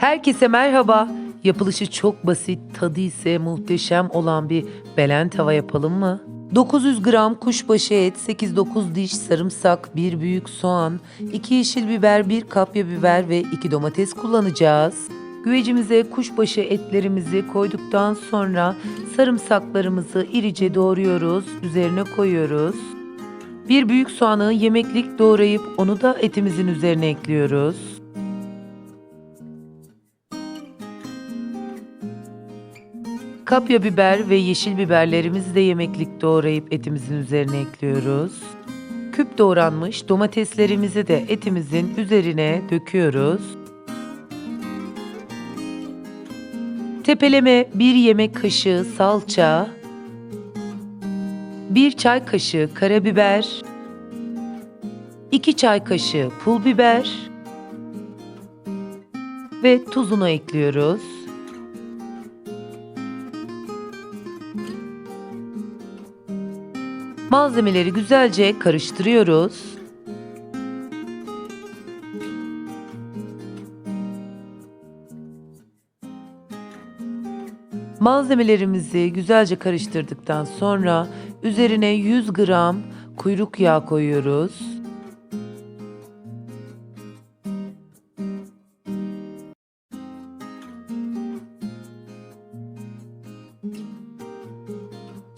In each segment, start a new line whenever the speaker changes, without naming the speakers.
Herkese merhaba. Yapılışı çok basit, tadı ise muhteşem olan bir belen tava yapalım mı? 900 gram kuşbaşı et, 8-9 diş sarımsak, 1 büyük soğan, 2 yeşil biber, 1 kapya biber ve 2 domates kullanacağız. Güvecimize kuşbaşı etlerimizi koyduktan sonra sarımsaklarımızı irice doğruyoruz, üzerine koyuyoruz. Bir büyük soğanı yemeklik doğrayıp onu da etimizin üzerine ekliyoruz. Kapya biber ve yeşil biberlerimizi de yemeklik doğrayıp etimizin üzerine ekliyoruz. Küp doğranmış domateslerimizi de etimizin üzerine döküyoruz. Tepeleme 1 yemek kaşığı salça, 1 çay kaşığı karabiber, 2 çay kaşığı pul biber ve tuzunu ekliyoruz. Malzemeleri güzelce karıştırıyoruz. Malzemelerimizi güzelce karıştırdıktan sonra üzerine 100 gram kuyruk yağı koyuyoruz.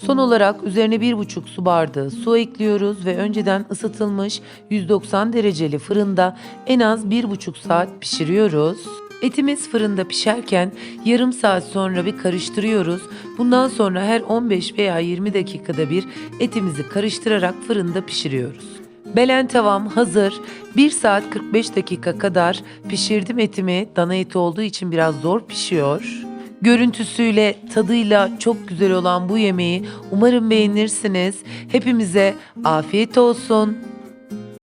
Son olarak üzerine 1,5 su bardağı su ekliyoruz ve önceden ısıtılmış 190 dereceli fırında en az 1,5 saat pişiriyoruz. Etimiz fırında pişerken yarım saat sonra bir karıştırıyoruz. Bundan sonra her 15 veya 20 dakikada bir etimizi karıştırarak fırında pişiriyoruz. Belen tavam hazır. 1 saat 45 dakika kadar pişirdim etimi. Dana eti olduğu için biraz zor pişiyor. Görüntüsüyle, tadıyla çok güzel olan bu yemeği umarım beğenirsiniz. Hepimize afiyet olsun.